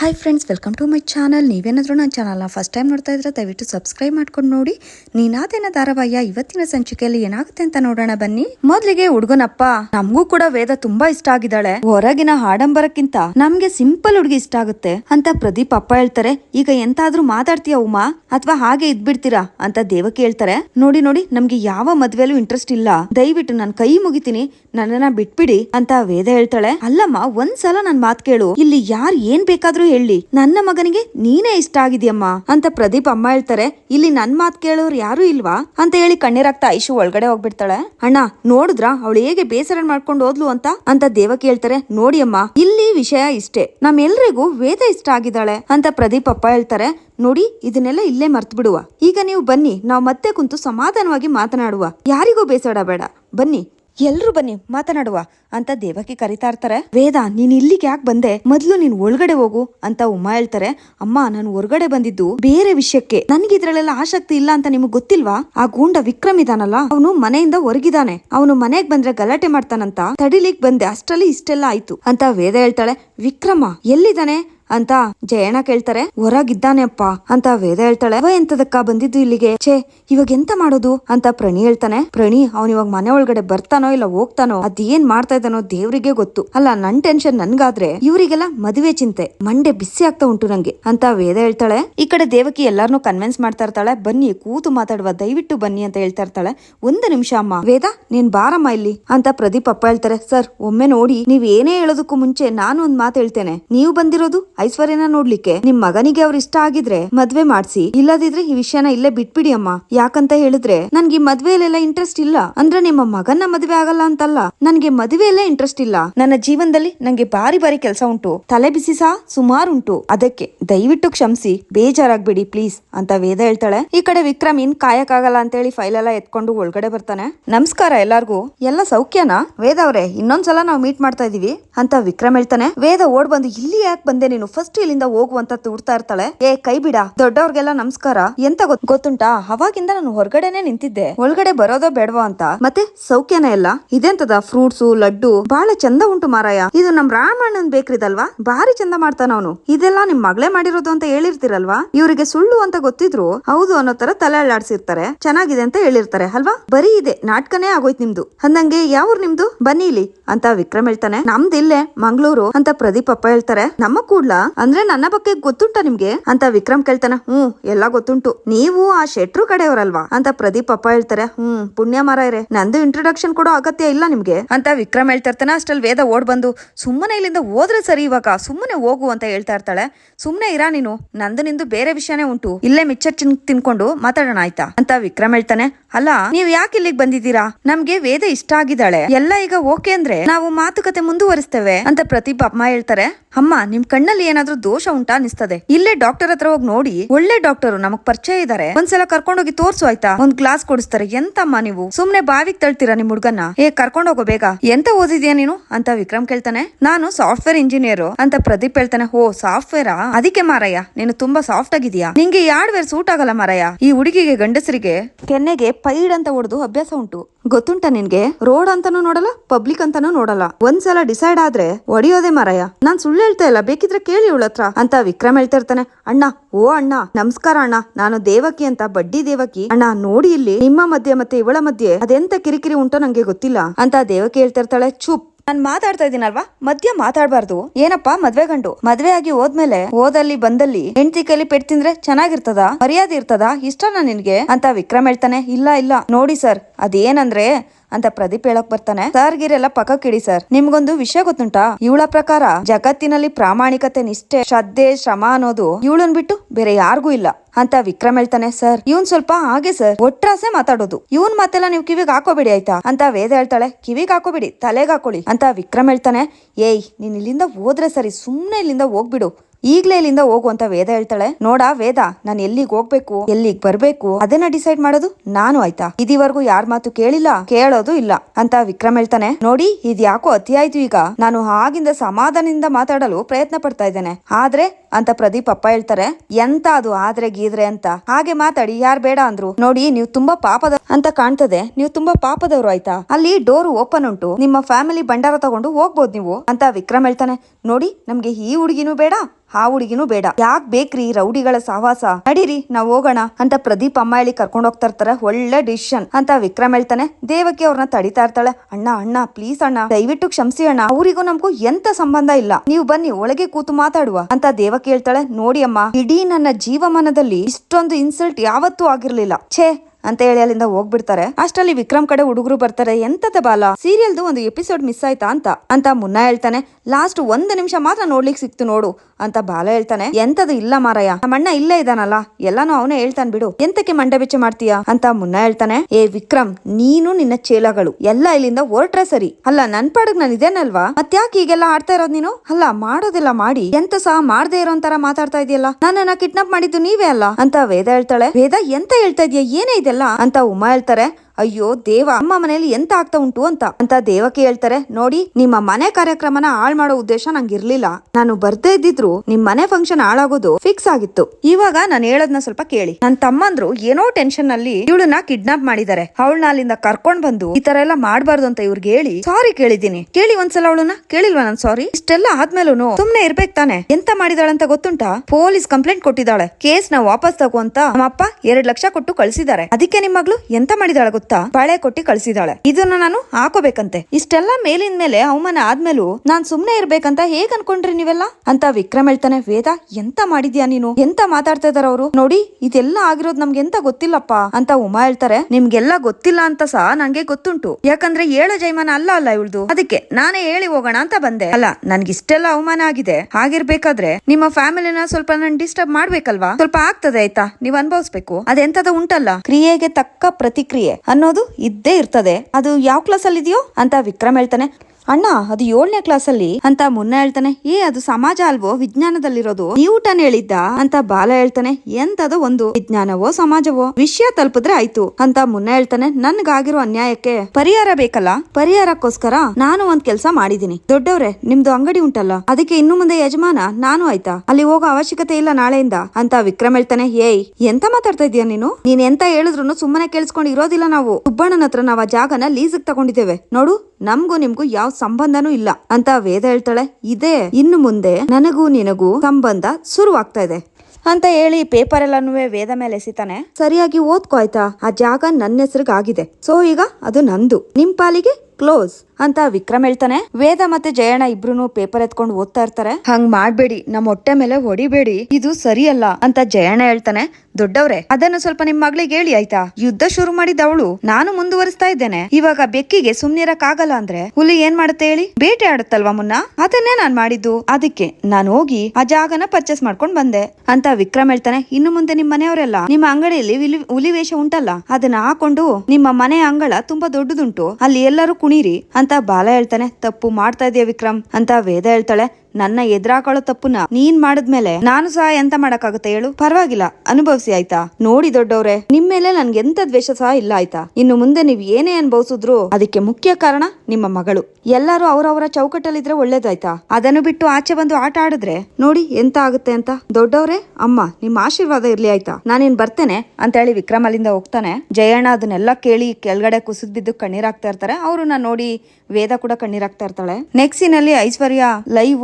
Hi friends welcome to my channel ನೀವೇನಾದರೂ ನನ್ನ ಚಾನಲ್ನ ಫಸ್ಟ್ ಟೈಮ್ ನೋಡ್ತಾ ಇದ್ರೆ ದಯವಿಟ್ಟು ಸಬ್ಸ್ಕ್ರೈಬ್ ಮಾಡ್ಕೊಂಡು ನೋಡಿ. ನೀನಾದೇನ ಧಾರಾವಾಹಿಯ ಇವತ್ತಿನ ಸಂಚಿಕೆಯಲ್ಲಿ ಏನಾಗುತ್ತೆ ಅಂತ ನೋಡೋಣ ಬನ್ನಿ. ಮೊದಲಿಗೆ ಹುಡುಗನಪ್ಪ, ನಮಗೂ ಕೂಡ ವೇದ ತುಂಬಾ ಇಷ್ಟ ಆಗಿದ್ದಾಳೆ. ಹೊರಗಿನ ಆಡಂಬರಕ್ಕಿಂತ ನಮ್ಗೆ ಸಿಂಪಲ್ ಹುಡುಗಿ ಇಷ್ಟ ಆಗುತ್ತೆ ಅಂತ ಪ್ರದೀಪ್ ಅಪ್ಪ ಹೇಳ್ತಾರೆ. ಈಗ ಎಂತಾದ್ರೂ ಮಾತಾಡ್ತೀಯ ಉಮಾ? ಅಥವಾ ಹಾಗೆ ಇದ್ಬಿಡ್ತೀರಾ ಅಂತ ದೇವಕಿ ಹೇಳ್ತಾರೆ. ನೋಡಿ ನೋಡಿ, ನಮ್ಗೆ ಯಾವ ಮದ್ವೆಲೂ ಇಂಟ್ರೆಸ್ಟ್ ಇಲ್ಲ. ದಯವಿಟ್ಟು ನಾನು ಕೈ ಮುಗಿತೀನಿ, ನನ್ನನ್ನ ಬಿಟ್ಬಿಡಿ ಅಂತ ವೇದ ಹೇಳ್ತಾಳೆ. ಅಲ್ಲಮ್ಮ, ಒಂದ್ಸಲ ನನ್ ಮಾತ್ ಕೇಳು. ಇಲ್ಲಿ ಯಾರ್ ಏನ್ ಬೇಕಾದ್ರೂ ಹೇಳಿ. ನನ್ನ ಮಗನಿಗೆ ನೀನೇ ಇಷ್ಟ ಆಗಿದ್ಯಮ್ಮ ಅಂತ ಪ್ರದೀಪ್ ಅಮ್ಮ ಹೇಳ್ತಾರೆ. ಇಲ್ಲಿ ನನ್ ಮಾತ್ ಕೇಳೋರು ಯಾರು ಇಲ್ವಾ ಅಂತ ಹೇಳಿ ಕಣ್ಣೀರಾಗ್ತಾ ಐಶು ಒಳಗಡೆ ಹೋಗ್ಬಿಡ್ತಾಳೆ. ಅಣ್ಣ, ನೋಡಿದ್ರ? ಅವಳು ಹೇಗೆ ಬೇಸರ ಮಾಡ್ಕೊಂಡು ಹೋದ್ಲು ಅಂತ? ಅಂತ ದೇವಕಿ ಹೇಳ್ತಾರೆ ನೋಡಿ ಅಮ್ಮ, ಇಲ್ಲಿ ವಿಷಯ ಇಷ್ಟೇ. ನಮ್ಮೆಲ್ರಿಗೂ ವೇದ ಇಷ್ಟ ಆಗಿದ್ದಾಳೆ ಅಂತ ಪ್ರದೀಪ್ ಅಪ್ಪ ಹೇಳ್ತಾರೆ. ನೋಡಿ, ಇದನ್ನೆಲ್ಲ ಇಲ್ಲೇ ಮರ್ತು ಬಿಡುವ ಈಗ ನೀವು ಬನ್ನಿ, ನಾವು ಮತ್ತೆ ಕುಂತು ಸಮಾಧಾನವಾಗಿ ಮಾತನಾಡುವ. ಯಾರಿಗೂ ಬೇಸಡ ಬೇಡ. ಬನ್ನಿ ಎಲ್ರು ಬನ್ನಿ, ಮಾತನಾಡುವ ಅಂತ ದೇವಕಿ ಕರಿತಾ ಇರ್ತಾರೆ. ವೇದ, ನೀನ್ ಇಲ್ಲಿಗೆ ಯಾಕೆ ಬಂದೆ? ಮೊದ್ಲು ನೀನ್ ಒಳಗಡೆ ಹೋಗು ಅಂತ ಉಮಾ ಹೇಳ್ತಾರೆ. ಅಮ್ಮ, ನಾನು ಹೊರಗಡೆ ಬಂದಿದ್ದು ಬೇರೆ ವಿಷಯಕ್ಕೆ. ನನ್ಗೆ ಇದ್ರಲ್ಲೆಲ್ಲ ಆಸಕ್ತಿ ಇಲ್ಲ ಅಂತ ನಿಮ್ಗೆ ಗೊತ್ತಿಲ್ವಾ? ಆ ಗೂಂಡ ವಿಕ್ರಮ್ ಇದಾನಲ್ಲ, ಅವನು ಮನೆಯಿಂದ ಹೊರಗಿದಾನೆ. ಅವನು ಮನೆಗ್ ಬಂದ್ರೆ ಗಲಾಟೆ ಮಾಡ್ತಾನಂತ ತಡಿಲಿಕ್ ಬಂದೆ. ಅಷ್ಟರಲ್ಲಿ ಇಷ್ಟೆಲ್ಲ ಆಯ್ತು ಅಂತ ವೇದ ಹೇಳ್ತಾಳೆ. ವಿಕ್ರಮ, ಎಲ್ಲಿದ್ದಾನೆ? ಅಂತ ಜಯಣ್ಣ ಕೇಳ್ತಾರೆ. ಹೊರಗಿದ್ದಾನೆ ಅಪ್ಪ ಅಂತ ವೇದ ಹೇಳ್ತಾಳೆ. ಅವ ಎಂತದಕ್ಕ? ಬಂದಿದ್ದು ಇಲ್ಲಿಗೆ. ಛೇ, ಇವಾಗ ಎಂತ ಮಾಡೋದು? ಅಂತ ಪ್ರಣಿ ಹೇಳ್ತಾನೆ. ಪ್ರಣಿ ಅವ್ನ ಇವಾಗ ಮನೆ ಒಳಗಡೆ ಬರ್ತಾನೋ ಇಲ್ಲ ಹೋಗ್ತಾನೋ, ಅದೇನ್ ಮಾಡ್ತಾ ಇದ್ದಾನೋ ದೇವ್ರಿಗೆ ಗೊತ್ತು. ಅಲ್ಲ, ನನ್ ಟೆನ್ಷನ್ ನನ್ಗಾದ್ರೆ ಇವರಿಗೆಲ್ಲ ಮದುವೆ ಚಿಂತೆ. ಮಂಡೆ ಬಿಸಿ ಆಗ್ತಾ ಉಂಟು ನಂಗೆ ಅಂತ ವೇದ ಹೇಳ್ತಾಳೆ. ಈ ಕಡೆ ದೇವಕಿ ಎಲ್ಲಾರ್ನು ಕನ್ವಿನ್ಸ್ ಮಾಡ್ತಾ ಇರ್ತಾಳೆ. ಬನ್ನಿ, ಕೂತು ಮಾತಾಡುವ. ದಯವಿಟ್ಟು ಬನ್ನಿ ಅಂತ ಹೇಳ್ತಾ ಇರ್ತಾಳೆ. ಒಂದು ನಿಮಿಷ ಅಮ್ಮ. ವೇದ, ನೀನ್ ಬಾರಮ್ಮ ಇಲ್ಲಿ ಅಂತ ಪ್ರದೀಪ್ ಅಪ್ಪ ಹೇಳ್ತಾರೆ. ಸರ್, ಒಮ್ಮೆ ನೋಡಿ, ನೀವ್ ಏನೇ ಹೇಳೋದಕ್ಕೂ ಮುಂಚೆ ನಾನು ಒಂದ್ ಮಾತು ಹೇಳ್ತೇನೆ. ನೀವು ಬಂದಿರೋದು ಐಶ್ವರ್ಯನ ನೋಡ್ಲಿಕ್ಕೆ ನಿಮ್ ಮಗನಿಗೆ ಅವ್ರ ಇಷ್ಟ ಆಗಿದ್ರೆ ಮದ್ವೆ ಮಾಡ್ಸಿ. ಇಲ್ಲದಿದ್ರೆ ಈ ವಿಷಯನ ಇಲ್ಲೇ ಬಿಟ್ಬಿಡಿ ಅಮ್ಮ. ಯಾಕಂತ ಹೇಳಿದ್ರೆ ನನ್ಗೆ ಈ ಮದ್ವೆಲೆಲ್ಲ ಇಂಟ್ರೆಸ್ಟ್ ಇಲ್ಲ. ಅಂದ್ರೆ ನಿಮ್ಮ ಮಗನ ಮದ್ವೆ ಆಗಲ್ಲ ಅಂತಲ್ಲ. ನನ್ಗೆ ಮದುವೆಯಲ್ಲೇ ಇಂಟ್ರೆಸ್ಟ್ ಇಲ್ಲ. ನನ್ನ ಜೀವನದಲ್ಲಿ ನಂಗೆ ಬಾರಿ ಬಾರಿ ಕೆಲಸ ಉಂಟು. ತಲೆ ಬಿಸಿ ಸಹ ಸುಮಾರು ಉಂಟು. ಅದಕ್ಕೆ ದಯವಿಟ್ಟು ಕ್ಷಮಿಸಿ. ಬೇಜಾರಾಗ್ಬೇಡಿ ಪ್ಲೀಸ್ ಅಂತ ವೇದ ಹೇಳ್ತಾಳೆ. ಈ ಕಡೆ ವಿಕ್ರಮ್ ಇನ್ ಕಾಯಕ್ಕಾಗಲ್ಲ ಅಂತ ಹೇಳಿ ಫೈಲ್ ಎಲ್ಲ ಎತ್ಕೊಂಡು ಒಳಗಡೆ ಬರ್ತಾನೆ. ನಮಸ್ಕಾರ ಎಲ್ಲಾರ್ಗೂ. ಎಲ್ಲ ಸೌಖ್ಯನಾ? ವೇದ ಅವ್ರೆ, ಇನ್ನೊಂದ್ಸಲ ನಾವು ಮೀಟ್ ಮಾಡ್ತಾ ಇದೀವಿ ಅಂತ ವಿಕ್ರಮ್ ಹೇಳ್ತಾನೆ. ವೇದ ಓಡ್ ಬಂದು ಇಲ್ಲಿ ಯಾಕೆ ಬಂದೆ ನೀನು ಫಸ್ಟ್ ಇಲ್ಲಿಂದ ಹೋಗುವಂತ ತೂಡ್ತಾ ಇರ್ತಾಳೆ. ಏ, ಕೈ ಬಿಡ. ದೊಡ್ಡವ್ರಿಗೆಲ್ಲ ನಮಸ್ಕಾರ. ಎಂತ ಗೊತ್- ಗೊತ್ತುಂಟಾ? ಅವಾಗಿಂದ ನಾನು ಹೊರಗಡೆನೆ ನಿಂತಿದ್ದೆ. ಒಳಗಡೆ ಬರೋದೋ ಬೇಡವಾ ಅಂತ. ಮತ್ತೆ ಸೌಖ್ಯನ ಎಲ್ಲ ಇದೆಂತದ? ಫ್ರೂಟ್ಸ್, ಲಡ್ಡು. ಬಹಳ ಚಂದ ಉಂಟು ಮಾರಾಯ. ಇದು ನಮ್ ರಾಮಣ್ಣನ್ ಬೇಕ್ರಿದಲ್ವಾ? ಭಾರಿ ಚಂದ ಮಾಡ್ತಾನ ಅವನು. ಇದೆಲ್ಲ ನಿಮ್ ಮಗಳೇ ಮಾಡಿರೋದು ಅಂತ ಹೇಳಿರ್ತೀರಲ್ವಾ? ಇವರಿಗೆ ಸುಳ್ಳು ಅಂತ ಗೊತ್ತಿದ್ರು. ಹೌದು ಅನ್ನೋ ತರ ತಲೆ ಅಳ್ಳಾಡ್ಸಿರ್ತಾರೆ ಚೆನ್ನಾಗಿದೆ ಅಂತ ಹೇಳಿರ್ತಾರೆ, ಅಲ್ವಾ? ಬರೀ ಇದೆ. ನಾಟಕನೇ ಆಗೋಯ್ತು ನಿಮ್ದು. ಅಂದಂಗೆ ಯಾವ್ರು ನಿಮ್ದು? ಬನ್ನಿ ಇಲ್ಲಿ ಅಂತ ವಿಕ್ರಮ್ ಹೇಳ್ತಾನೆ. ನಮ್ದು ಇಲ್ಲೇ ಮಂಗಳೂರು ಅಂತ ಪ್ರದೀಪ್ ಅಪ್ಪ ಹೇಳ್ತಾರೆ. ನಮ್ಮ ಕೂಡ್ಲ ಅಂದ್ರೆ ನನ್ನ ಬಗ್ಗೆ ಗೊತ್ತುಂಟ ನಿಮ್ಗೆ? ಅಂತ ವಿಕ್ರಮ್ ಕೇಳ್ತಾನ, ಹ್ಮ್, ಎಲ್ಲ ಗೊತ್ತುಂಟು. ನೀವು ಆ ಶೆಟ್ರು ಕಡೆಯವರಲ್ವಾ? ಅಂತ ಪ್ರದೀಪ್ ಅಪ್ಪ ಹೇಳ್ತಾರೆ, ಹ್ಮ್ ಪುಣ್ಯ ಮಾರಾಯರೆ ನಂದು ಇಂಟ್ರೊಡಕ್ಷನ್ ಕೊಡೋ ಅಗತ್ಯ ಇಲ್ಲ ನಿಮ್ಗೆ. ಅಂತ ವಿಕ್ರಮ್ ಹೇಳ್ತಾ ಇರ್ತಾನೆ, ಅಷ್ಟ್ರಲ್ಲಿ ವೇದ ಓಡ್ ಬಂದು, ಸುಮ್ಮನೆ ಇಲ್ಲಿಂದ ಹೋದ್ರೆ ಸರಿ ಇವಾಗ, ಸುಮ್ಮನೆ ಹೋಗು ಅಂತ ಹೇಳ್ತಾ ಇರ್ತಾಳೆ. ಸುಮ್ಮನೆ ಇರಾ ನೀನು, ನಂದು ನಿಂದು ಬೇರೆ ವಿಷಯನೇ ಉಂಟು. ಇಲ್ಲೇ ಮಿಚ್ಚರ್ ತಿನ್ಕೊಂಡು ಮಾತಾಡೋಣ ಆಯ್ತಾ? ಅಂತ ವಿಕ್ರಮ್ ಹೇಳ್ತಾನೆ, ಅಲ್ಲ, ನೀವ್ ಯಾಕೆ ಇಲ್ಲಿಗೆ ಬಂದಿದ್ದೀರಾ? ನಮ್ಗೆ ವೇದ ಇಷ್ಟ ಆಗಿದ್ದಾಳೆ. ಎಲ್ಲ ಈಗ ಓಕೆ ಅಂದ್ರೆ ನಾವು ಮಾತುಕತೆ ಮುಂದುವರಿಸ್ತೇವೆ. ಅಂತ ಪ್ರದೀಪ್ ಅಮ್ಮ ಹೇಳ್ತಾರೆ, ಅಮ್ಮ, ನಿಮ್ ಕಣ್ಣಲ್ಲಿ ಏನಾದ್ರೂ ದೋಷ ಉಂಟಾ ಅನಿಸ್ತದೆ ಇಲ್ಲೇ ಡಾಕ್ಟರ್ ಹತ್ರ ಹೋಗಿ ನೋಡಿ, ಒಳ್ಳೆ ಡಾಕ್ಟರ್ ನಮಗ್ ಪರಿಚಯ ಇದಾರೆ. ಒಂದ್ಸಲ ಕರ್ಕೊಂಡೋಗಿ ತೋರ್ಸು ಆಯ್ತಾ? ಒಂದ್ ಗ್ಲಾಸ್ ಕೊಡಿಸ್ತಾರೆ. ಎಂತಮ್ಮ ನೀವು? ಸುಮ್ನೆ ಬಾವಿಗ್ ತಳ್ತೀರಾ ನಿಮ್ ಹುಡ್ಗನ್ನ? ಏ, ಕರ್ಕೊಂಡ್ ಹೋಗೋ ಬೇಗ. ಎಂತ ಓದಿದ್ಯಾ ನೀನು? ಅಂತ ವಿಕ್ರಮ್ ಕೇಳ್ತಾನೆ. ನಾನು ಸಾಫ್ಟ್ವೇರ್ ಇಂಜಿನಿಯರ್ ಅಂತ ಪ್ರದೀಪ್ ಹೇಳ್ತಾನೆ. ಓ ಸಾಫ್ಟ್ವೇರಾ ಅದಕ್ಕೆ ಮಾರಯ್ಯ, ನೀನು ತುಂಬಾ ಸಾಫ್ಟ್ ಆಗಿದ್ಯಾ ನಿಂಗೆ ಯಾರ್ಡ್ವೇರ್ ಸೂಟ್ ಆಗಲ್ಲ ಮಾರಯ್ಯ. ಈ ಹುಡುಗಿಗೆ, ಗಂಡಸರಿಗೆ ಕೆನ್ನೆಗೆ ಪೈಡ್ ಅಂತ ಹೊಡೆದು ಅಭ್ಯಾಸ ಉಂಟು. ಗೊತ್ತುಂಟಾ ನಿನ್ಗೆ? ರೋಡ್ ಅಂತಾನೂ ನೋಡಲ್ಲ ಪಬ್ಲಿಕ್ ಅಂತಾನೂ ನೋಡಲ್ಲ. ಒಂದ್ಸಲ ಡಿಸೈಡ್ ಆದ್ರೆ ಹೊಡಿಯೋದೇ ಮಾರಯ್ಯ. ನಾನ್ ಸುಳ್ಳು ಹೇಳ್ತಾ ಇಲ್ಲ. ಬೇಕಿದ್ರೆ ಹತ್ರ ಅಂತ ವಿಕ್ರಮ್ ಹೇಳ್ತಾ ಇರ್ತಾನೆ. ಅಣ್ಣ, ಓ ಅಣ್ಣ, ನಮಸ್ಕಾರ ಅಣ್ಣ. ನಾನು ದೇವಕಿ ಅಂತ, ಬಡ್ಡಿ ದೇವಕಿ. ಅಣ್ಣ, ನೋಡಿ ಇಲ್ಲಿ, ನಿಮ್ಮ ಮಧ್ಯೆ ಮತ್ತೆ ಇವಳ ಮಧ್ಯೆ ಅದೆಂತ ಕಿರಿಕಿರಿ ಉಂಟೋ ನಂಗೆ ಗೊತ್ತಿಲ್ಲ, ಅಂತ ದೇವಕಿ ಹೇಳ್ತಾ ಇರ್ತಾಳೆ. ಚುಪ್. ನಾನ್ ಮಾತಾಡ್ತಾ ಇದೀನಲ್ವಾ ಮಧ್ಯ ಮಾತಾಡಬಾರ್ದು. ಏನಪ್ಪಾ ಮದ್ವೆ ಗಂಡು? ಮದ್ವೆ ಆಗಿ ಹೋದ್ಮೇಲೆ ಓದಲ್ಲಿ ಬಂದಲ್ಲಿ ಹೆಂಡತಿ ಕೈಲಿ ಪೆಟ್ ತಿಂದ್ರೆ ಚೆನ್ನಾಗಿರ್ತದ? ಮರ್ಯಾದೆ ಇರ್ತದ? ಇಷ್ಟನಾ ನಿನ್ಗೆ? ಅಂತ ವಿಕ್ರಮ್ ಹೇಳ್ತಾನೆ. ಇಲ್ಲ ಇಲ್ಲ. ನೋಡಿ ಸರ್, ಅದೇನಂದ್ರೆ ಅಂತ ಪ್ರದೀಪ್ ಹೇಳಕ್ ಬರ್ತಾನೆ. ಸರ್, ಗಿರೆಲ್ಲ ಪಕ್ಕಕ್ಕಿಡಿ ಸರ್. ನಿಮ್ಗೊಂದು ವಿಷಯ ಗೊತ್ತುಂಟಾ? ಇವಳ ಪ್ರಕಾರ ಜಗತ್ತಿನಲ್ಲಿ ಪ್ರಾಮಾಣಿಕತೆ, ನಿಷ್ಠೆ, ಶ್ರದ್ಧೆ, ಶ್ರಮ ಅನ್ನೋದು ಇವಳನ್ ಬಿಟ್ಟು ಬೇರೆ ಯಾರಿಗೂ ಇಲ್ಲ. ಅಂತ ವಿಕ್ರಮ್ ಹೇಳ್ತಾನೆ, ಸರ್, ಇವನ್ ಸ್ವಲ್ಪ ಹಾಗೆ ಸರ್. ಒಟ್ರಾಸೆ ಮಾತಾಡೋದು. ಇವನ್ ಮಾತೆಲ್ಲ ನೀವು ಕಿವಿಗೆ ಹಾಕೋಬೇಡಿ ಆಯ್ತಾ? ಅಂತ ವೇದ ಹೇಳ್ತಾಳೆ, ಕಿವಿಗೆ ಹಾಕೋಬೇಡಿ ತಲೆಗೆ ಹಾಕೊಳ್ಳಿ ಅಂತ ವಿಕ್ರಮ್ ಹೇಳ್ತಾನೆ, ಏಯ್, ನೀನ್ ಇಲ್ಲಿಂದ ಹೋದ್ರೆ ಸರಿ, ಸುಮ್ನೆ ಇಲ್ಲಿಂದ ಹೋಗ್ಬಿಡು. ಈಗ್ಲೇ ಇಲ್ಲಿಂದ ಹೋಗು ಅಂತ ವೇದ ಹೇಳ್ತಾಳೆ. ನೋಡ ವೇದ, ನಾನು ಎಲ್ಲಿಗೆ ಹೋಗ್ಬೇಕು, ಎಲ್ಲಿಗೆ ಬರ್ಬೇಕು, ಅದನ್ನ ಡಿಸೈಡ್ ಮಾಡೋದು ನಾನು ಆಯ್ತಾ? ಇದಿವರೆಗೂ ಯಾರ ಮಾತು ಕೇಳಿಲ್ಲ, ಕೇಳೋದು ಇಲ್ಲ ಅಂತ ವಿಕ್ರಮ್ ಹೇಳ್ತಾನೆ. ನೋಡಿ, ಇದ್ ಯಾಕೋ ಅತಿ ಆಯ್ತು ಈಗ? ನಾನು ಆಗಿಂದ ಸಮಾಧಾನದಿಂದ ಮಾತಾಡಲು ಪ್ರಯತ್ನ ಪಡ್ತಾ ಇದ್ದೇನೆ. ಆದ್ರೆ, ಅಂತ ಪ್ರದೀಪ್ ಅಪ್ಪ ಹೇಳ್ತಾರೆ, ಎಂತ ಅದು ಆದ್ರೆ ಗೀದ್ರೆ ಅಂತ? ಹಾಗೆ ಮಾತಾಡಿ, ಯಾರ್ ಬೇಡ ಅಂದ್ರು. ನೋಡಿ, ನೀವು ತುಂಬಾ ಪಾಪದ ಅಂತ ಕಾಣ್ತದೆ. ನೀವು ತುಂಬಾ ಪಾಪದವ್ರು ಆಯ್ತಾ? ಅಲ್ಲಿ ಡೋರ್ ಓಪನ್ ಉಂಟು. ನಿಮ್ಮ ಫ್ಯಾಮಿಲಿ ಭಂಡಾರ ತಗೊಂಡು ಹೋಗ್ಬೋದು ನೀವು ಅಂತ ವಿಕ್ರಮ್ ಹೇಳ್ತಾನೆ. ನೋಡಿ, ನಮ್ಗೆ ಈ ಹುಡುಗಿನೂ ಬೇಡ ಆ ಹುಡುಗಿನೂ ಬೇಡ. ಯಾಕ್ ಬೇಕ್ರಿ ರೌಡಿಗಳ ಸಹವಾಸ ನಡೀರಿ, ನಾವ್ ಹೋಗೋಣ ಅಂತ ಪ್ರದೀಪ್ ಅಮ್ಮ ಹೇಳಿ ಕರ್ಕೊಂಡ್ ಹೋಗ್ತಾ ಇರ್ತಾರೆ. ಒಳ್ಳೆ ಡಿಸಿಷನ್ ಅಂತ ವಿಕ್ರಮ್ ಹೇಳ್ತಾನೆ. ದೇವಕಿ ಅವ್ರನ್ನ ತಡಿತಾ ಇರ್ತಾಳೆ. ಅಣ್ಣ ಅಣ್ಣ, ಪ್ಲೀಸ್ ಅಣ್ಣ, ದಯವಿಟ್ಟು ಕ್ಷಮಿಸಿ ಅಣ್ಣ. ಅವರಿಗೂ ನಮಗೂ ಎಂತ ಸಂಬಂಧ ಇಲ್ಲ. ನೀವು ಬನ್ನಿ, ಒಳಗೆ ಕೂತು ಮಾತಾಡುವ ಅಂತ ದೇವಕಿ ಹೇಳ್ತಾಳೆ. ನೋಡಿ ಅಮ್ಮ, ಇಡೀ ನನ್ನ ಜೀವಮಾನದಲ್ಲಿ ಇಷ್ಟೊಂದು ಇನ್ಸಲ್ಟ್ ಯಾವತ್ತೂ ಆಗಿರ್ಲಿಲ್ಲ. ಛೇ ಅಂತ ಹೇಳಿ ಅಲ್ಲಿಂದ ಹೋಗ್ಬಿಡ್ತಾರೆ. ಅಷ್ಟರಲ್ಲಿ ವಿಕ್ರಮ್ ಕಡೆ ಹುಡುಗರು ಬರ್ತಾರೆ ಎಂತದ ಬಾಲ? ಸೀರಿಯಲ್ದು ಒಂದು ಎಪಿಸೋಡ್ ಮಿಸ್ ಆಯ್ತಾ ಅಂತ? ಅಂತ ಮುನ್ನ ಹೇಳ್ತಾನೆ, ಲಾಸ್ಟ್ ಒಂದ್ ನಿಮಿಷ ಮಾತ್ರ ನೋಡ್ಲಿಕ್ಕೆ ಸಿಕ್ತು ನೋಡು, ಅಂತ ಬಾಲ ಹೇಳ್ತಾನೆ ಎಂತದು ಇಲ್ಲ ಮಾರಾಯ ನಮ್ಮ ಅಣ್ಣ ಇಲ್ಲೇ ಇದಾನಲ್ಲ ಎಲ್ಲಾನು ಅವನೇ ಹೇಳ್ತಾನೆ ಬಿಡು, ಎಂತಕ್ಕೆ ಮಂಡೆ ಬೆಚ್ಚ ಮಾಡ್ತೀಯಾ? ಅಂತ ಮುನ್ನ ಹೇಳ್ತಾನೆ, ಏ ವಿಕ್ರಮ್, ನೀನು ನಿನ್ನ ಚೇಲಗಳು ಎಲ್ಲ ಇಲ್ಲಿಂದ ಹೊರಟ್ರೆ ಸರಿ, ಅಲ್ಲ ನನ್ ಪಾಡಗ್ ನಾನು ಇದೇನಲ್ವಾ? ಮತ್ತ್ಯಾಕೆ ಈಗೆಲ್ಲ ಆಡ್ತಾ ಇರೋದ್ ನೀನು? ಅಲ್ಲ ಮಾಡೋದಿಲ್ಲ ಮಾಡಿ, ಎಂತ ಸಹ ಮಾಡದೇ ಇರೋ ತರ ಮಾತಾಡ್ತಾ ಇದೆಯಲ್ಲ, ನನ್ನನ್ನ ಕಿಡ್ನಾಪ್ ಮಾಡಿದ್ದು ನೀವೇ ಅಲ್ಲ? ಅಂತ ವೇದ ಹೇಳ್ತಾಳೆ, ವೇದ ಎಂತ ಹೇಳ್ತಾ ಇದೆಯಾ? ಏನೇ ಇದೆಲ್ಲ ಅಂತ ಉಮಾ ಹೇಳ್ತಾರೆ. ಅಯ್ಯೋ ದೇವ ಅಮ್ಮ ಮನೆಯಲ್ಲಿ ಎಂತ ಆಗ್ತಾ ಉಂಟು ಅಂತ. ಅಂತ ದೇವಕಿ ಹೇಳ್ತಾರೆ ನೋಡಿ, ನಿಮ್ಮ ಮನೆ ಕಾರ್ಯಕ್ರಮನ ಹಾಳ್ ಮಾಡೋ ಉದ್ದೇಶ ನಂಗೆ ಇರ್ಲಿಲ್ಲ ನಾನು ಬರ್ದೇ ಇದ್ದಿದ್ರು ನಿಮ್ ಮನೆ ಫಂಕ್ಷನ್ ಹಾಳಾಗೋದು ಫಿಕ್ಸ್ ಆಗಿತ್ತು. ಇವಾಗ ನಾನು ಹೇಳೋದ್ನ ಸ್ವಲ್ಪ ಕೇಳಿ. ನನ್ ತಮ್ಮಂದ್ರು ಏನೋ ಟೆನ್ಷನ್ನಲ್ಲಿ ಇವಳನ್ನ ಕಿಡ್ನಾಪ್ ಮಾಡಿದ್ದಾರೆ. ಅವಳನ್ನ ಅಲ್ಲಿಂದ ಕರ್ಕೊಂಡ್ ಬಂದು ಈ ತರ ಎಲ್ಲ ಮಾಡ್ಬಾರ್ದು ಅಂತ ಇವ್ರಿಗೆ ಹೇಳಿ ಸಾರಿ ಕೇಳಿದೀನಿ ಕೇಳಿ ಒಂದ್ಸಲ ಅವಳನ್ನ? ಕೇಳಿಲ್ವಾ ನಾನು ಸಾರಿ ಇಷ್ಟೆಲ್ಲ ಆದ್ಮೇಲೂ ಸುಮ್ನೆ ಇರ್ಬೇಕು ತಾನೆ. ಎಂತ ಮಾಡಿದಾಳಂತ ಗೊತ್ತುಂಟಾ? ಪೊಲೀಸ್ ಕಂಪ್ಲೇಂಟ್ ಕೊಟ್ಟಿದ್ದಾಳೆ. ಕೇಸ್ನ ವಾಪಸ್ ತಗೋ ಅಂತ ನಮ್ಮಪ್ಪ ಎರಡ್ ಲಕ್ಷ ಕೊಟ್ಟು ಕಳ್ಸಿದ್ದಾರೆ. ಅದಕ್ಕೆ ನಿಮ್ ಎಂತ ಮಾಡಿದಾಳೆ ಗೊತ್ತಾ? ಬಳೆ ಕೊಟ್ಟಿ ಕಳ್ಸಿದಾಳೆ. ಇದನ್ನ ನಾನು ಹಾಕೋಬೇಕಂತೆ. ಇಷ್ಟೆಲ್ಲ ಮೇಲಿನ ಮೇಲೆ ಅವಮಾನ ಆದ್ಮೇಲೂ ನಾನ್ ಸುಮ್ನೆ ಇರ್ಬೇಕಂತ ಹೇಗ್ ಅನ್ಕೊಂಡ್ರಿ ನೀವೆಲ್ಲ? ಅಂತ ವಿಕ್ರಮ್ ಹೇಳ್ತಾನೆ, ವೇದ, ಎಂತ ಮಾಡಿದ್ಯಾ ನೀನು? ಎಂತ ಮಾತಾಡ್ತಾ ಇದಾರ ಅವರು? ನೋಡಿ, ಇದೆಲ್ಲ ಆಗಿರೋದು ನಮ್ಗೆ ಎಂತ ಗೊತ್ತಿಲ್ಲಪ್ಪ? ಅಂತ ಉಮಾ ಹೇಳ್ತಾರೆ, ನಿಮ್ಗೆಲ್ಲ ಗೊತ್ತಿಲ್ಲ ಅಂತ ಸಹ ನಂಗೆ ಗೊತ್ತುಂಟು. ಯಾಕಂದ್ರೆ ಏಳ ಜೈಮಾನ ಅಲ್ಲ ಅಲ್ಲ ಇವಳ್ದು. ಅದಕ್ಕೆ ನಾನೇ ಹೇಳಿ ಹೋಗೋಣ ಅಂತ ಬಂದೆ. ಅಲ್ಲ ನನ್ಗೆ ಇಷ್ಟೆಲ್ಲ ಅವಮಾನ ಆಗಿದೆ. ಹಾಗಿರ್ಬೇಕಾದ್ರೆ ನಿಮ್ಮ ಫ್ಯಾಮಿಲಿನ ಸ್ವಲ್ಪ ನನ್ ಡಿಸ್ಟರ್ಬ್ ಮಾಡ್ಬೇಕಲ್ವಾ? ಸ್ವಲ್ಪ ಆಗ್ತದೆ ಆಯ್ತಾ? ನೀವ್ ಅನ್ಭವಿಸ್ಬೇಕು. ಅದೆಂತದ ಉಂಟಲ್ಲ. ಕ್ರಿಯೆಗೆ ತಕ್ಕ ಪ್ರತಿಕ್ರಿಯೆ. ಅನ್ನೋದು ಇದ್ದೇ ಇರ್ತದೆ. ಅದು ಯಾವ ಕ್ಲಾಸ್ ಅಲ್ಲಿ ಇದೆಯೋ ಅಂತ ವಿಕ್ರಮ್ ಹೇಳ್ತಾನೆ. ಅಣ್ಣ, ಅದು ಏಳನೇ ಕ್ಲಾಸ್ ಅಲ್ಲಿ. ಅಂತ ಮುನ್ನ ಹೇಳ್ತಾನೆ, ಏ, ಅದು ಸಮಾಜ ಅಲ್ವೋ? ವಿಜ್ಞಾನದಲ್ಲಿರೋದು. ನ್ಯೂಟನ್ ಹೇಳಿದ್ದ? ಅಂತ ಬಾಲ ಹೇಳ್ತಾನೆ, ಎಂತದ ಒಂದು ವಿಜ್ಞಾನವೋ, ಸಮಾಜವೋ? ವಿಷಯ ತಲುಪಿದ್ರೆ ಆಯ್ತು. ಅಂತ ಮುನ್ನ ಹೇಳ್ತಾನೆ, ನನ್ಗಾಗಿರೋ ಅನ್ಯಾಯಕ್ಕೆ ಪರಿಹಾರ ಬೇಕಲ್ಲ? ಪರಿಹಾರಕ್ಕೋಸ್ಕರ ನಾನು ಒಂದ್ ಕೆಲ್ಸ ಮಾಡಿದೀನಿ. ದೊಡ್ಡವ್ರೆ, ನಿಮ್ದು ಅಂಗಡಿ ಉಂಟಲ್ಲ? ಅದಕ್ಕೆ ಇನ್ನು ಮುಂದೆ ಯಜಮಾನ? ನಾನು ಆಯ್ತಾ? ಅಲ್ಲಿ ಹೋಗೋ ಅವಶ್ಯಕತೆ ಇಲ್ಲ ನಾಳೆಯಿಂದ. ಅಂತ ವಿಕ್ರಮ್ ಹೇಳ್ತಾನೆ, ಏಯ್, ಎಂತ ಮಾತಾಡ್ತಾ ಇದೀಯ ನೀನು? ನೀನ್ ಎಂತ ಹೇಳಿದ್ರು ಸುಮ್ಮನೆ ಕೇಳಿಸ್ಕೊಂಡು ಇರೋದಿಲ್ಲ ನಾವು. ಸುಬ್ಬಣ್ಣನ ಹತ್ರ ನಾವ್ ಆ ಜಾಗನ ಲೀಸಿಗೆ ತಗೊಂಡಿದ್ದೇವೆ. ನೋಡು, ನಮ್ಗೂ ನಿಮ್ಗೂ ಯಾವ ಸಂಬಂಧನೂ ಇಲ್ಲ ಅಂತ ವೇದ ಹೇಳ್ತಾಳೆ. ಇದೇ ಇನ್ನು ಮುಂದೆ ನನಗೂ ನಿನಗೂ ಸಂಬಂಧ ಶುರುವಾಗ್ತಾ ಇದೆ. ಅಂತ ಹೇಳಿ ಪೇಪರ್ ಎಲ್ಲಾನು ವೇದ ಮೇಲೆ ಎಸಿತಾನೆ. ಸರಿಯಾಗಿ ಓದ್ಕೋ ಆಯ್ತಾ? ಆ ಜಾಗ ನನ್ನ ಹೆಸರಿಗಾಗಿದೆ. ಸೊ ಈಗ ಅದು ನಂದು. ನಿಮ್ ಪಾಲಿಗೆ ಕ್ಲೋಸ್. ಅಂತ ವಿಕ್ರಮ್ ಹೇಳ್ತಾನೆ. ವೇದ ಮತ್ತೆ ಜಯಣ್ಣ ಇಬ್ರು ಪೇಪರ್ ಎತ್ಕೊಂಡು ಓದ್ತಾ ಇರ್ತಾರೆ. ಹಂಗ್ ಮಾಡ್ಬೇಡಿ ನಮ್ಮ ಹೊಟ್ಟೆ ಮೇಲೆ ಹೊಡಿಬೇಡಿ, ಇದು ಸರಿಯಲ್ಲ ಅಂತ ಜಯಣ್ಣ ಹೇಳ್ತಾನೆ. ದೊಡ್ಡವ್ರೆ, ಅದನ್ನು ಸ್ವಲ್ಪ ನಿಮ್ ಮಗಳಿಗೆ ಹೇಳಿ ಆಯ್ತಾ? ಯುದ್ಧ ಶುರು ಮಾಡಿದ ಅವಳು, ನಾನು ಮುಂದುವರಿಸ್ತಾ ಇದ್ದೇನೆ. ಇವಾಗ ಬೆಕ್ಕಿಗೆ ಸುಮ್ನಿರಕ್ ಆಗಲ್ಲ ಅಂದ್ರೆ ಹುಲಿ ಏನ್ ಮಾಡುತ್ತೆ ಹೇಳಿ? ಬೇಟೆ ಆಡುತ್ತಲ್ವಾ ಮುನ್ನ? ಅದನ್ನೇ ನಾನ್ ಮಾಡಿದ್ದು. ಅದಕ್ಕೆ ನಾನು ಹೋಗಿ ಆ ಜಾಗನ ಪರ್ಚೇಸ್ ಮಾಡ್ಕೊಂಡ್ ಬಂದೆ ಅಂತ ವಿಕ್ರಮ್ ಹೇಳ್ತಾನೆ. ಇನ್ನು ಮುಂದೆ ನಿಮ್ ಮನೆಯವರೆಲ್ಲ, ನಿಮ್ಮ ಅಂಗಡಿಯಲ್ಲಿ ಹುಲಿ ವೇಷ ಉಂಟಲ್ಲ, ಅದನ್ನ ಹಾಕೊಂಡು ನಿಮ್ಮ ಮನೆ ಅಂಗಳ ತುಂಬಾ ದೊಡ್ಡದುಂಟು. ಅಲ್ಲಿ ಎಲ್ಲರೂ ಕುಣೀರಿ ಅಂತ ಬಾಲ ಹೇಳ್ತಾನೆ ತಪ್ಪು ಮಾಡ್ತಾ ಇದೀಯ ವಿಕ್ರಮ್? ಅಂತ ವೇದ ಹೇಳ್ತಾಳೆ ನನ್ನ ಎದುರಾಕೊಳ್ಳೋ ತಪ್ಪುನ ನೀನ್ ಮಾಡಿದ್ಮೇಲೆ ನಾನು ಸಹ ಎಂತ ಮಾಡಕ್ಕಾಗುತ್ತೆ ಹೇಳು? ಪರವಾಗಿಲ್ಲ, ಅನುಭವಿಸಿ ಆಯ್ತಾ? ನೋಡಿ ದೊಡ್ಡವ್ರೆ, ನಿಮ್ ಮೇಲೆ ನನ್ಗೆ ಎಂತ ದ್ವೇಷ ಸಹ ಇಲ್ಲ ಆಯ್ತಾ? ಇನ್ನು ಮುಂದೆ ನೀವ್ ಏನೇ ಅನ್ಭವಿಸಿದ್ರು ಅದಕ್ಕೆ ಮುಖ್ಯ ಕಾರಣ ನಿಮ್ಮ ಮಗಳು. ಎಲ್ಲರೂ ಅವರವರ ಚೌಕಟ್ಟಲ್ಲಿದ್ರೆ ಒಳ್ಳೇದಾಯ್ತಾ? ಅದನ್ನು ಬಿಟ್ಟು ಆಚೆ ಬಂದು ಆಟ ಆಡಿದ್ರೆ ನೋಡಿ ಎಂತ ಆಗುತ್ತೆ ಅಂತ. ದೊಡ್ಡವ್ರೆ, ಅಮ್ಮ, ನಿಮ್ಮ ಆಶೀರ್ವಾದ ಇರ್ಲಿ ಆಯ್ತಾ? ನಾನೇನ್ ಬರ್ತೇನೆ ಅಂತ ಹೇಳಿ ವಿಕ್ರಮ್ ಅಲ್ಲಿಂದ ಹೋಗ್ತಾನೆ. ಜಯಣ್ಣ ಅದನ್ನೆಲ್ಲ ಕೇಳಿ ಕೆಳಗಡೆ ಕುಸಿದ್ ಬಿದ್ದು ಕಣ್ಣೀರಾಗ್ತಾ ಇರ್ತಾರೆ. ಅವ್ರನ್ನ ನೋಡಿ ವೇದ ಕೂಡ ಕಣ್ಣೀರಾಗ್ತಾ ಇರ್ತಾಳೆ. ನೆಕ್ಸ್ಟ್ ಐಶ್ವರ್ಯ ಲೈವ್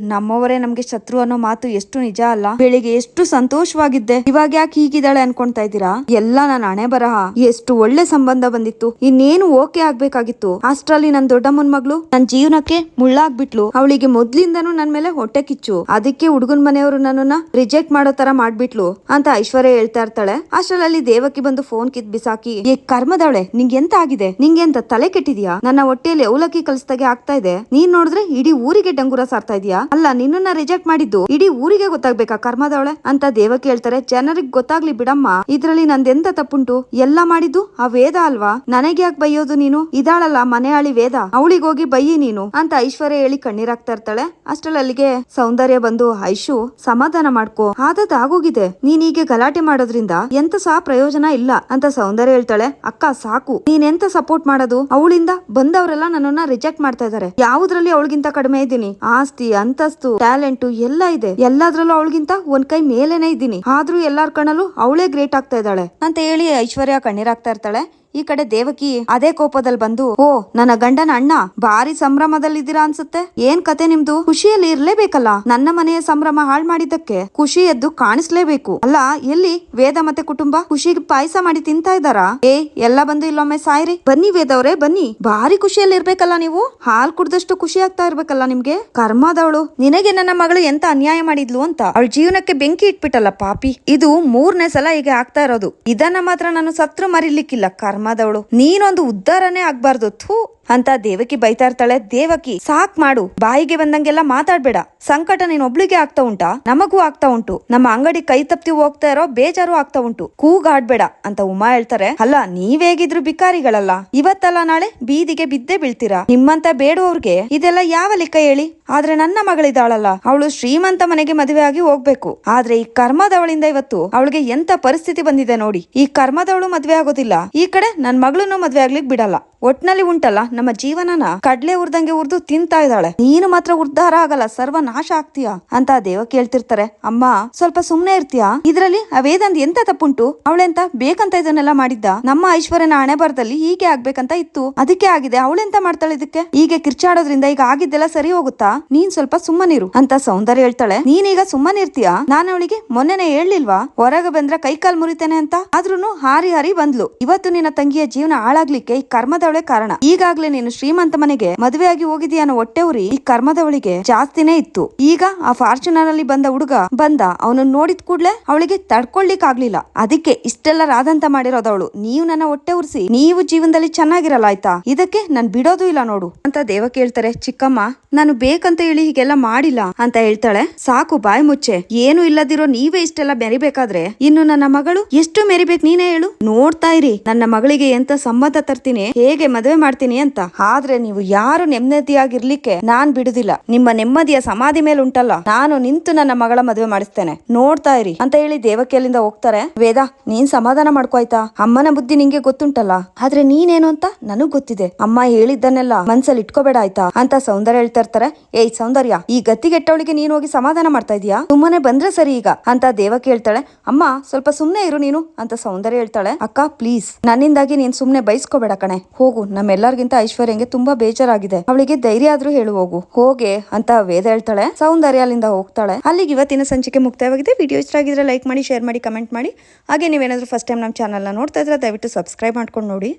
ನಮ್ಮವರೇ ನಮ್ಗೆ ಶತ್ರು ಅನ್ನೋ ಮಾತು ಎಷ್ಟು ನಿಜ ಅಲ್ಲ? ಬೆಳಿಗ್ಗೆ ಎಷ್ಟು ಸಂತೋಷವಾಗಿದ್ದೆ. ಇವಾಗ ಯಾಕೆ ಹೀಗಿದ್ದಾಳೆ ಅನ್ಕೊಂತಾ ಇದ್ದೀರಾ? ಎಲ್ಲ ನನ್ನ ಹಣೆ ಬರಹ. ಎಷ್ಟು ಒಳ್ಳೆ ಸಂಬಂಧ ಬಂದಿತ್ತು. ಇನ್ನೇನು ಓಕೆ ಆಗ್ಬೇಕಾಗಿತ್ತು? ಅಷ್ಟ್ರಲ್ಲಿ ನನ್ ದೊಡ್ಡಮ್ಮನ್ ಮಗಳು ನನ್ ಜೀವನಕ್ಕೆ ಮುಳ್ಳಾಗ್ಬಿಟ್ಲು. ಅವಳಿಗೆ ಮೊದ್ಲಿಂದನೂ ನನ್ ಮೇಲೆ ಹೊಟ್ಟೆ ಕಿಚ್ಚು. ಅದಕ್ಕೆ ಹುಡುಗನ್ ಮನೆಯವರು ನನ್ನನ್ನ ರಿಜೆಕ್ಟ್ ಮಾಡೋ ತರ ಮಾಡ್ಬಿಟ್ಲು ಅಂತ ಐಶ್ವರ್ಯ ಹೇಳ್ತಾ ಇರ್ತಾಳೆ. ಅಷ್ಟ್ರಲ್ಲಿ ದೇವಕಿ ಬಂದು ಫೋನ್ ಕಿತ್ ಬಿಸಾಕಿ, ಏ ಕರ್ಮದವಳೆ ನಿಂಗೆ ಎಂತ ಆಗಿದೆ? ನಿಂಗೆ ಎಂತ ತಲೆ ಕೆಟ್ಟಿದ್ಯಾ? ನನ್ನ ಹೊಟ್ಟೆಯಲ್ಲಿ ಅವಲಕ್ಕಿ ಕಲಿಸ್ದಾಗೆ ಆಗ್ತಾ ಇದೆ. ನೀನ್ ನೋಡಿದ್ರೆ ಇಡೀ ಊರಿಗೆ ಡಂಗುರ ಸಾರ್ತಾ ಇದೀಯಾ? ಅಲ್ಲ, ನಿನ್ನನ್ನ ರಿಜೆಕ್ಟ್ ಮಾಡಿದ್ದು ಇಡೀ ಊರಿಗೆ ಗೊತ್ತಾಗ್ಬೇಕಾ ಕರ್ಮದವಳೆ? ಅಂತ ದೇವಕಿ ಹೇಳ್ತಾರೆ ಜನರಿಗೆ ಗೊತ್ತಾಗ್ಲಿ ಬಿಡಮ್ಮ. ಇದ್ರಲ್ಲಿ ನಂದೆಂತ ತಪ್ಪುಂಟು? ಎಲ್ಲ ಮಾಡಿದ್ದು ಆ ವೇದ ಅಲ್ವಾ? ನನಗೆ ಯಾಕೆ ಬೈಯೋದು ನೀನು? ಇದಾಳಲ್ಲ ಮನೆಯಾಳಿ ವೇದ. ಅವಳಿಗೋಗಿ ಬೈಯಿ ನೀನು? ಅಂತ ಐಶ್ವರ್ಯ ಹೇಳಿ ಕಣ್ಣೀರಾಗ್ತಾ ಇರ್ತಾಳೆ. ಅಷ್ಟ್ರಲ್ಲಿ ಅಲ್ಲಿಗೆ ಸೌಂದರ್ಯ ಬಂದು, ಐಶು, ಸಮಾಧಾನ ಮಾಡ್ಕೋ. ಆದದ್ ಆಗೋಗಿದೆ. ನೀನೀಗೆ ಗಲಾಟೆ ಮಾಡೋದ್ರಿಂದ ಎಂತ ಸಹ ಪ್ರಯೋಜನ ಇಲ್ಲ ಅಂತ ಸೌಂದರ್ಯ ಹೇಳ್ತಾಳೆ. ಅಕ್ಕ, ಸಾಕು. ನೀನೆಂತ ಸಪೋರ್ಟ್ ಮಾಡೋದು? ಅವಳಿಂದ ಬಂದವರೆಲ್ಲ ನನ್ನನ್ನ ರಿಜೆಕ್ಟ್ ಮಾಡ್ತಾ ಇದಾರೆ. ಯಾವುದ್ರಲ್ಲಿ ಅವಳಿಗಿಂತ ಕಡಿಮೆ ಇದ್ದೀನಿ? ಆಸ್ತಿ ಅಂತಸ್ತು, ಟ್ಯಾಲೆಂಟ್ ಎಲ್ಲ ಇದೆ. ಎಲ್ಲದ್ರಲ್ಲೂ ಅವಳಿಗಿಂತ ಒಂದ್ ಕೈ ಮೇಲೇನೆ ಇದ್ದೀನಿ. ಆದ್ರೂ ಎಲ್ಲಾರ್ ಕಣ್ಣಲ್ಲೂ ಅವಳೇ ಗ್ರೇಟ್ ಆಗ್ತಾ ಇದ್ದಾಳೆ. ಅಂತ ಹೇಳಿ ಐಶ್ವರ್ಯ ಕಣ್ಣೀರಾಗ್ತಾ ಇರ್ತಾಳೆ. ಈ ಕಡೆ ದೇವಕಿ ಅದೇ ಕೋಪದಲ್ಲಿ ಬಂದು, ಓ, ನನ್ನ ಗಂಡನ ಅಣ್ಣ ಭಾರಿ ಸಂಭ್ರಮದಲ್ಲಿದ್ದೀರಾ ಅನ್ಸುತ್ತೆ? ಏನ್ ಕತೆ ನಿಮ್ದು? ಖುಷಿಯಲ್ಲಿ ಇರ್ಲೇಬೇಕಲ್ಲ, ನನ್ನ ಮನೆಯ ಸಂಭ್ರಮ ಹಾಳ್ ಮಾಡಿದ್ದಕ್ಕೆ ಖುಷಿ ಎದ್ದು ಕಾಣಿಸ್ಲೇಬೇಕು. ಅಲ್ಲ, ಎಲ್ಲಿ? ವೇದ ಮತ್ತೆ ಕುಟುಂಬ? ಖುಷಿಗೆ ಪಾಯಸ ಮಾಡಿ ತಿಂತಾ ಇದ್ದಾರಾ? ಏ, ಎಲ್ಲ ಬಂದು ಇಲ್ಲೊಮ್ಮೆ ಸಾಯ್ರಿ. ಬನ್ನಿ ವೇದ ಅವ್ರೆ ಬನ್ನಿ. ಭಾರಿ ಖುಷಿಯಲ್ಲಿ ಇರ್ಬೇಕಲ್ಲ ನೀವು? ಹಾಲ್ ಕುಡ್ದಷ್ಟು ಖುಷಿ ಆಗ್ತಾ ಇರ್ಬೇಕಲ್ಲ ನಿಮ್ಗೆ? ಕರ್ಮದವಳು, ನಿನಗೆ ನನ್ನ ಮಗಳು ಎಂತ ಅನ್ಯಾಯ ಮಾಡಿದ್ಲು ಅಂತ? ಅವಳ ಜೀವನಕ್ಕೆ ಬೆಂಕಿ ಇಟ್ಬಿಟ್ಟಲ್ಲ, ಪಾಪಿ. ಇದು ಮೂರನೇ ಸಲ ಹೀಗೆ ಆಗ್ತಾ ಇರೋದು. ಇದನ್ನ ಮಾತ್ರ ನಾನು ಸತ್ರು ಮರಿಲಿಕ್ಕಿಲ್ಲ ಕರ್ಮದವಳು ನೀನೊಂದು ಉದ್ಧಾರನೇ ಆಗ್ಬಾರ್ದು. ಥೂ, ಅಂತ ದೇವಕಿ ಬೈತಾ ಇರ್ತಾಳೆ ದೇವಕಿ, ಸಾಕ್ ಮಾಡು. ಬಾಯಿಗೆ ಬಂದಂಗೆಲ್ಲ ಮಾತಾಡ್ಬೇಡ. ಸಂಕಟ ನೀನ್ ಒಬ್ಳಿಗೆ ಆಗ್ತಾ ಉಂಟಾ? ನಮಗೂ ಆಗ್ತಾ ಉಂಟು. ನಮ್ಮ ಅಂಗಡಿ ಕೈ ತಪ್ತಿ ಹೋಗ್ತಾ ಇರೋ ಬೇಜಾರು ಆಗ್ತಾ ಉಂಟು. ಕೂಗಾಡ್ಬೇಡ, ಅಂತ ಉಮಾ ಹೇಳ್ತಾರೆ. ಅಲ್ಲ ನೀವೇಗಿದ್ರು ಬಿಕಾರಿಗಳಲ್ಲ? ಇವತ್ತಲ್ಲ ನಾಳೆ ಬೀದಿಗೆ ಬಿದ್ದೆ ಬೀಳ್ತೀರಾ? ನಿಮ್ಮಂತ ಬೇಡುವವ್ರಿಗೆ ಇದೆಲ್ಲ ಯಾವ ಲೆಕ್ಕ ಹೇಳಿ? ಆದ್ರೆ ನನ್ನ ಮಗಳಿದಾಳಲ್ಲ. ಅವಳು ಶ್ರೀಮಂತ ಮನೆಗೆ ಮದುವೆ ಆಗಿ ಹೋಗ್ಬೇಕು. ಆದ್ರೆ ಈ ಕರ್ಮದವಳಿಂದ ಇವತ್ತು ಅವಳಿಗೆ ಎಂತ ಪರಿಸ್ಥಿತಿ ಬಂದಿದೆ ನೋಡಿ. ಈ ಕರ್ಮದವಳು ಮದ್ವೆ ಆಗೋದಿಲ್ಲ. ಈ ಕಡೆ ನನ್ ಮಗಳನ್ನು ಮದುವೆ ಆಗ್ಲಿಕ್ಕೆ ಬಿಡಲ್ಲ. ಒಟ್ನಲ್ಲಿ ಉಂಟಲ್ಲ, ನಮ್ಮ ಜೀವನನ ಕಡ್ಲೆ ಉರ್ದಂಗೆ ಉರ್ದು ತಿಂತಾ ಇದ್ದಾಳೆ. ನೀನು ಮಾತ್ರ ಉದ್ಧಾರ ಆಗಲ್ಲ, ಸರ್ವ ನಾಶ ಆಗ್ತೀಯಾ? ಅಂತ ದೇವ ಕೇಳ್ತಿರ್ತಾರೆ. ಅಮ್ಮ, ಸ್ವಲ್ಪ ಸುಮ್ನೆ ಇರ್ತೀಯಾ? ಇದ್ರಲ್ಲಿ ಆ ವೇದಾಂತ್ ಎಂತ ತಪ್ಪುಂಟು? ಅವಳೆಂತ ಬೇಕಂತ ಇದನ್ನೆಲ್ಲ ಮಾಡಿದ್ದ? ನಮ್ಮ ಐಶ್ವರ್ಯನ ಹಣೆ ಬರದಲ್ಲಿ ಹೀಗೆ ಆಗ್ಬೇಕಂತ ಇತ್ತು. ಅದಕ್ಕೆ ಆಗಿದೆ, ಅವಳೆಂತ ಮಾಡ್ತಾಳೆ ಇದಕ್ಕೆ? ಹೀಗೆ ಕಿರ್ಚಾಡೋದ್ರಿಂದ ಈಗ ಆಗಿದ್ದೆಲ್ಲ ಸರಿ ಹೋಗುತ್ತಾ? ನೀನ್ ಸ್ವಲ್ಪ ಸುಮ್ಮನಿರು ಅಂತ ಸೌಂದರ್ಯ ಹೇಳ್ತಾಳೆ. ನೀನೀಗ ಸುಮ್ಮನಿರ್ತೀಯಾ? ನಾನು ಅವಳಿಗೆ ಮೊನ್ನೆನೆ ಹೇಳಿಲ್ವಾ ಹೊರಗೆ ಬಂದ್ರೆ ಕೈಕಾಲ್ ಮುರಿತೇನೆ ಅಂತ? ಆದ್ರೂನು ಹಾರಿ ಹಾರಿ ಬಂದ್ಲು. ಇವತ್ತು ನಿನ್ನ ತಂಗಿಯ ಜೀವನ ಹಾಳಾಗ್ಲಿಕ್ಕೆ ಈ ಕರ್ಮದವಳೆ ಕಾರಣ. ಈಗಾಗ್ಲೇ ನೀನು ಶ್ರೀಮಂತ ಮನೆಗೆ ಮದುವೆಯಾಗಿ ಹೋಗಿದೀಯ ಅನ್ನೋ ಹೊಟ್ಟೆ ಉರಿ ಈ ಕರ್ಮದವಳಿಗೆ ಜಾಸ್ತಿನೇ ಇತ್ತು. ಈಗ ಆ ಫಾರ್ಚುನರ್ ಅಲ್ಲಿ ಬಂದ ಹುಡುಗ ಬಂದ. ಅವನು ನೋಡಿದ ಕೂಡ್ಲೆ ಅವಳಿಗೆ ತಡ್ಕೊಳ್ಲಿಕ್ ಆಗ್ಲಿಲ್ಲ ಅದಕ್ಕೆ ಇಷ್ಟೆಲ್ಲ ರಾದಂತ ಮಾಡಿರೋದವಳು. ನೀವು ನನ್ನ ಹೊಟ್ಟೆ ಉರ್ಸಿ, ನೀವು ಜೀವನದಲ್ಲಿ ಚೆನ್ನಾಗಿರಲ್ಲ ಆಯ್ತಾ? ಇದಕ್ಕೆ ನಾನ್ ಬಿಡೋದು ಇಲ್ಲ ನೋಡು. ಅಂತ ದೇವ ಕೇಳ್ತಾರೆ. ಚಿಕ್ಕಮ್ಮ, ನಾನು ಬೇಕಂತ ಹೇಳಿ ಹೀಗೆಲ್ಲ ಮಾಡಿಲ್ಲ ಅಂತ ಹೇಳ್ತಾಳೆ. ಸಾಕು ಬಾಯಿ ಮುಚ್ಚೆ. ಏನು ಇಲ್ಲದಿರೋ ನೀವೇ ಇಷ್ಟೆಲ್ಲ ಮೆರಿಬೇಕಾದ್ರೆ ಇನ್ನು ನನ್ನ ಮಗಳು ಎಷ್ಟು ಮೆರಿಬೇಕು ನೀನೇ ಹೇಳು. ನೋಡ್ತಾ ಇರಿ. ನನ್ನ ಮಗಳಿಗೆ ಎಂತ ಸಂಬಂಧ ತರ್ತೀನಿ? ಹೇಗೆ ಮದುವೆ ಮಾಡ್ತೀನಿ ಅಂತ. ಆದ್ರೆ ನೀವು ಯಾರು ನೆಮ್ಮದಿಯಾಗಿರ್ಲಿಕ್ಕೆ ನಾನ್ ಬಿಡುದಿಲ್ಲ. ನಿಮ್ಮ ನೆಮ್ಮದಿಯ ಸಮಾಧಿ ಮೇಲೆ ಉಂಟಲ್ಲ. ನಾನು ನಿಂತು ನನ್ನ ಮಗಳ ಮದುವೆ ಮಾಡಿಸ್ತೇನೆ. ನೋಡ್ತಾ ಇರಿ ಅಂತ ಹೇಳಿ ದೇವಕಿಯಲ್ಲಿಂದ ಹೋಗ್ತಾರೆ. ವೇದ, ನೀನ್ ಸಮಾಧಾನ ಮಾಡ್ಕೋ ಆಯ್ತಾ? ಅಮ್ಮನ ಬುದ್ಧಿ ನಿಂಗೆ ಗೊತ್ತುಂಟಲ್ಲ. ಆದ್ರೆ ನೀನೇನು ಅಂತ ನನಗ್ ಗೊತ್ತಿದೆ. ಅಮ್ಮ ಹೇಳಿದ್ದನ್ನೆಲ್ಲ ಮನ್ಸಲ್ಲಿ ಇಟ್ಕೋಬೇಡ ಆಯ್ತಾ? ಅಂತ ಸೌಂದರ್ಯ ಹೇಳ್ತಾ ಇರ್ತಾರೆ. ಏಯ್ ಸೌಂದರ್ಯ, ಈ ಗತಿಗೆಟ್ಟವಳಿಗೆ ನೀನ್ ಹೋಗಿ ಸಮಾಧಾನ ಮಾಡ್ತಾ ಇದೀಯಾ? ಸುಮ್ಮನೆ ಬಂದ್ರೆ ಸರಿ ಈಗ ಅಂತ ದೇವಕಿ ಹೇಳ್ತಾಳೆ. ಅಮ್ಮ, ಸ್ವಲ್ಪ ಸುಮ್ನೆ ಇರು ನೀನು ಅಂತ ಸೌಂದರ್ಯ ಹೇಳ್ತಾಳೆ. ಅಕ್ಕ ಪ್ಲೀಸ್ ನನ್ನಿಂದಾಗಿ ನೀನ್ ಸುಮ್ನೆ ಬೈಸ್ಕೋಬೇಡ ಕಣೆ. ಹೋಗು, ನಮ್ಮೆಲ್ಲರಿಗಿಂತ ಐಶ್ವರ್ಯಂಗೆ ತುಂಬಾ ಬೇಜಾರಾಗಿದೆ. ಅವಳಿಗೆ ಧೈರ್ಯ ಆದ್ರೂ ಹೇಳು ಹೋಗು. ಹೋಗೆ ಅಂತ ವೇದ ಹೇಳ್ತಾಳೆ. ಸೌಂದರ್ಯ ಅಲ್ಲಿಂದ ಹೋಗ್ತಾಳೆ. ಅಲ್ಲಿಗೆ ಇವತ್ತಿನ ಸಂಚಿಕೆ ಮುಕ್ತಾಯವಾಗಿದೆ. ವಿಡಿಯೋ ಇಷ್ಟ ಆಗಿದ್ರೆ ಲೈಕ್ ಮಾಡಿ, ಶೇರ್ ಮಾಡಿ, ಕಮೆಂಟ್ ಮಾಡಿ. ಹಾಗೆ ನೀವೇನಾದ್ರೂ ಫಸ್ಟ್ ಟೈಮ್ ನಮ್ಮ ಚಾನಲ್ನ ನೋಡ್ತಾ ಇದ್ರೆ ದಯವಿಟ್ಟು ಸಬ್ಸ್ಕ್ರೈಬ್ ಮಾಡ್ಕೊಂಡು ನೋಡಿ.